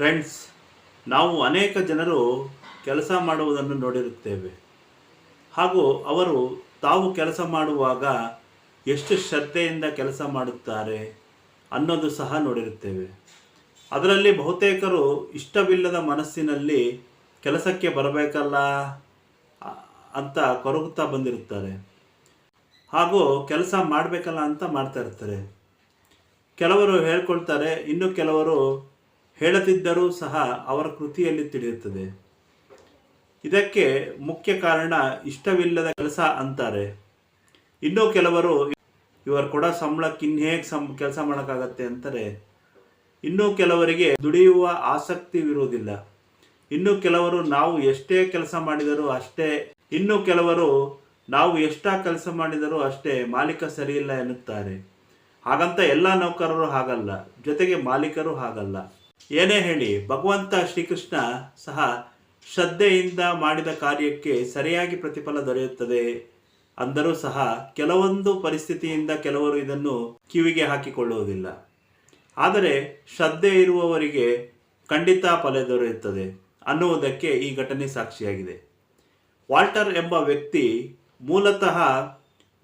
Friends ನಾವು ಅನೇಕ ಜನರು ಕೆಲಸ ಮಾಡುವುದನ್ನು ನೋಡಿರುತ್ತೇವೆ. ಹಾಗೂ ಅವರು ತಾವು ಕೆಲಸ ಮಾಡುವಾಗ ಎಷ್ಟು ಶ್ರದ್ಧೆಯಿಂದ ಕೆಲಸ ಮಾಡುತ್ತಾರೆ ಅನ್ನೋದು ಸಹ ನೋಡಿರುತ್ತೇವೆ. ಅದರಲ್ಲಿ ಬಹುತೇಕರು ಇಷ್ಟವಿಲ್ಲದ ಮನಸ್ಸಿನಲ್ಲಿ ಕೆಲಸಕ್ಕೆ ಬರಬೇಕಲ್ಲ ಅಂತ ಕೊರಗುತ್ತಾ ಬಂದಿರುತ್ತಾರೆ. ಹಾಗೂ ಕೆಲಸ ಮಾಡಬೇಕಲ್ಲ ಅಂತ ಮಾಡ್ತಾ ಇರ್ತಾರೆ. ಕೆಲವರು ಹೇಳ್ಕೊಳ್ತಾರೆ, ಇನ್ನು ಕೆಲವರು ಹೇಳದಿದ್ದರೂ ಸಹ ಅವರ ಕೃತಿಯಲ್ಲಿ ತಿಳಿಯುತ್ತದೆ. ಇದಕ್ಕೆ ಮುಖ್ಯ ಕಾರಣ ಇಷ್ಟವಿಲ್ಲದ ಕೆಲಸ ಅಂತಾರೆ. ಇನ್ನೂ ಕೆಲವರು ಇವರು ಕೊಡೋ ಸಂಬಳಕ್ಕೆ ಹೇಗೆ ಸಂ, ಕೆಲಸ ಮಾಡೋಕ್ಕಾಗತ್ತೆ ಅಂತಾರೆ. ಇನ್ನೂ ಕೆಲವರಿಗೆ ದುಡಿಯುವ ಆಸಕ್ತಿವಿರುವುದಿಲ್ಲ ಇನ್ನು ಕೆಲವರು ನಾವು ಎಷ್ಟೇ ಕೆಲಸ ಮಾಡಿದರೂ ಅಷ್ಟೇ, ಇನ್ನು ಕೆಲವರು ನಾವು ಎಷ್ಟಾ ಕೆಲಸ ಮಾಡಿದರೂ ಅಷ್ಟೇ ಮಾಲೀಕ ಸರಿಯಿಲ್ಲ ಎನ್ನುತ್ತಾರೆ. ಹಾಗಂತ ಎಲ್ಲ ನೌಕರರು ಹಾಗಲ್ಲ, ಜೊತೆಗೆ ಮಾಲೀಕರು ಹಾಗಲ್ಲ. ಏನೇ ಹೇಳಿ, ಭಗವಂತ ಶ್ರೀಕೃಷ್ಣ ಸಹ ಶ್ರದ್ಧೆಯಿಂದ ಮಾಡಿದ ಕಾರ್ಯಕ್ಕೆ ಸರಿಯಾಗಿ ಪ್ರತಿಫಲ ದೊರೆಯುತ್ತದೆ ಅಂದರೂ ಸಹ ಕೆಲವೊಂದು ಪರಿಸ್ಥಿತಿಯಿಂದ ಕೆಲವರು ಇದನ್ನು ಕಿವಿಗೆ ಹಾಕಿಕೊಳ್ಳುವುದಿಲ್ಲ. ಆದರೆ ಶ್ರದ್ಧೆ ಇರುವವರಿಗೆ ಖಂಡಿತ ಫಲ ದೊರೆಯುತ್ತದೆ ಅನ್ನುವುದಕ್ಕೆ ಈ ಘಟನೆ ಸಾಕ್ಷಿಯಾಗಿದೆ. ವಾಲ್ಟರ್ ಎಂಬ ವ್ಯಕ್ತಿ ಮೂಲತಃ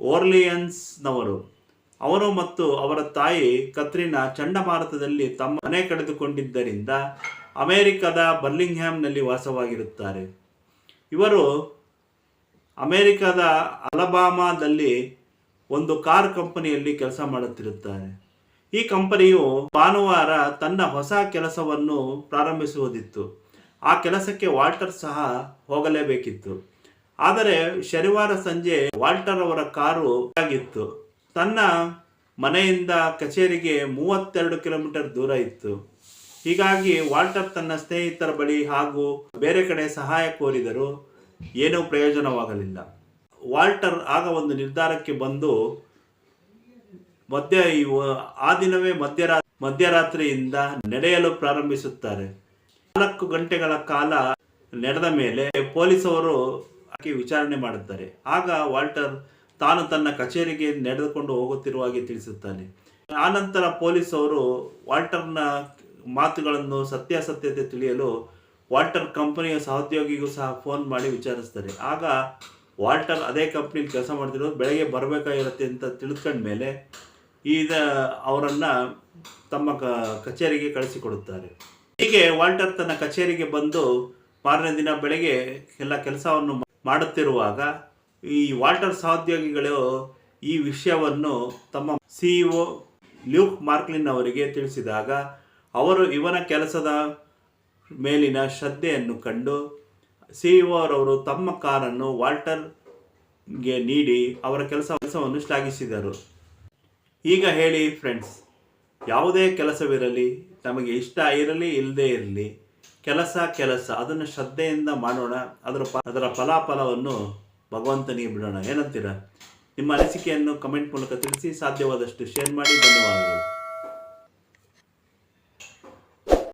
ಓರ್ಲಿಯನ್ಸ್ನವರು. ಅವನು ಮತ್ತು ಅವರ ತಾಯಿ ಕತ್ರಿನಾ ಚಂಡಮಾರುತದಲ್ಲಿ ತಮ್ಮ ಮನೆ ಕಳೆದುಕೊಂಡಿದ್ದರಿಂದ ಅಮೆರಿಕದ ಬರ್ಲಿಂಗ್ಹ್ಯಾಮ್ನಲ್ಲಿ ವಾಸವಾಗಿರುತ್ತಾರೆ. ಇವರು ಅಮೆರಿಕದ ಅಲಬಾಮಾದಲ್ಲಿ ಒಂದು ಕಾರ್ ಕಂಪನಿಯಲ್ಲಿ ಕೆಲಸ ಮಾಡುತ್ತಿರುತ್ತಾರೆ. ಈ ಕಂಪನಿಯು ಭಾನುವಾರ ತನ್ನ ಹೊಸ ಕೆಲಸವನ್ನು ಪ್ರಾರಂಭಿಸುವುದಿತ್ತು. ಆ ಕೆಲಸಕ್ಕೆ ವಾಲ್ಟರ್ ಸಹ ಹೋಗಲೇಬೇಕಿತ್ತು. ಆದರೆ ಶನಿವಾರ ಸಂಜೆ ವಾಲ್ಟರ್ ಅವರ ಕಾರು ಆಗಿತ್ತು. ತನ್ನ ಮನೆಯಿಂದ ಕಚೇರಿಗೆ ಮೂವತ್ತೆರಡು ಕಿಲೋಮೀಟರ್ ದೂರ ಇತ್ತು. ಹೀಗಾಗಿ ವಾಲ್ಟರ್ ತನ್ನ ಸ್ನೇಹಿತರ ಬಳಿ ಹಾಗೂ ಬೇರೆ ಕಡೆ ಸಹಾಯ ಕೋರಿದರು ಏನೂ ಪ್ರಯೋಜನವಾಗಲಿಲ್ಲ. ವಾಲ್ಟರ್ ಆಗ ಒಂದು ನಿರ್ಧಾರಕ್ಕೆ ಬಂದು, ಮಧ್ಯ ಆ ದಿನವೇ ಮಧ್ಯರಾ, ಮಧ್ಯರಾತ್ರಿಯಿಂದ ನಡೆಯಲು ಪ್ರಾರಂಭಿಸುತ್ತಾರೆ. ನಾಲ್ಕು ಗಂಟೆಗಳ ಕಾಲ ನಡೆದ ಮೇಲೆ ಪೊಲೀಸವರು ಆಕೆ ವಿಚಾರಣೆ ಮಾಡುತ್ತಾರೆ. ಆಗ ವಾಲ್ಟರ್ ತಾನು ತನ್ನ ಕಚೇರಿಗೆ ನಡೆದುಕೊಂಡು ಹೋಗುತ್ತಿರುವಾಗೆ ತಿಳಿಸುತ್ತಾನೆ. ಆನಂತರ ಪೊಲೀಸ್ ಅವರು ವಾಲ್ಟರ್ನ ಮಾತುಗಳನ್ನು ಸತ್ಯಾಸತ್ಯತೆ ತಿಳಿಯಲು ವಾಲ್ಟರ್ ಕಂಪನಿಯ ಸಹೋದ್ಯೋಗಿಗೂ ಸಹ ಫೋನ್ ಮಾಡಿ ವಿಚಾರಿಸ್ತಾರೆ. ಆಗ ವಾಲ್ಟರ್ ಅದೇ ಕಂಪ್ನಿಲಿ ಕೆಲಸ ಮಾಡ್ತಿರೋದು, ಬೆಳಗ್ಗೆ ಬರಬೇಕಾಗಿರುತ್ತೆ ಅಂತ ತಿಳ್ಕೊಂಡ ಮೇಲೆ ಈಗ ಅವರನ್ನು ತಮ್ಮ ಕ, ಕಚೇರಿಗೆ ಕಳಿಸಿಕೊಡುತ್ತಾರೆ. ಹೀಗೆ ವಾಲ್ಟರ್ ತನ್ನ ಕಚೇರಿಗೆ ಬಂದು ಮಾರನೇ ದಿನ ಬೆಳಗ್ಗೆ ಎಲ್ಲ ಕೆಲಸವನ್ನು ಮಾಡುತ್ತಿರುವಾಗ ಈ ವಾಲ್ಟರ್ ಸಹೋದ್ಯೋಗಿಗಳು ಈ ವಿಷಯವನ್ನು ತಮ್ಮ ಸಿಇಒ ಲ್ಯೂಕ್ ಮಾರ್ಕ್ಲಿನ್ ಅವರಿಗೆ ತಿಳಿಸಿದಾಗ, ಅವರು ಇವನ ಕೆಲಸದ ಮೇಲಿನ ಶ್ರದ್ಧೆಯನ್ನು ಕಂಡು ಸಿಇಒ ಅವರು ತಮ್ಮ ಕಾರನ್ನು ವಾಲ್ಟರ್ಗೆ ನೀಡಿ ಅವರ ಕೆಲಸ ಕೆಲಸವನ್ನು ಶ್ಲಾಘಿಸಿದರು. ಈಗ ಹೇಳಿ ಫ್ರೆಂಡ್ಸ್, ಯಾವುದೇ ಕೆಲಸವಿರಲಿ, ನಮಗೆ ಇಷ್ಟ ಇರಲಿ ಇಲ್ಲದೇ ಇರಲಿ, ಕೆಲಸ ಕೆಲಸ, ಅದನ್ನು ಶ್ರದ್ಧೆಯಿಂದ ಮಾಡೋಣ, ಅದರ ಅದರ ಫಲಾಫಲವನ್ನು ಭಗವಂತನಿಗೆ ಬಿಡೋಣ. ಏನಂತೀರ? ನಿಮ್ಮ ಅನಿಸಿಕೆಯನ್ನು ಕಮೆಂಟ್ ಮೂಲಕ ತಿಳಿಸಿ ಸಾಧ್ಯವಾದಷ್ಟು ಶೇರ್ ಮಾಡಿ. ಧನ್ಯವಾದಗಳು.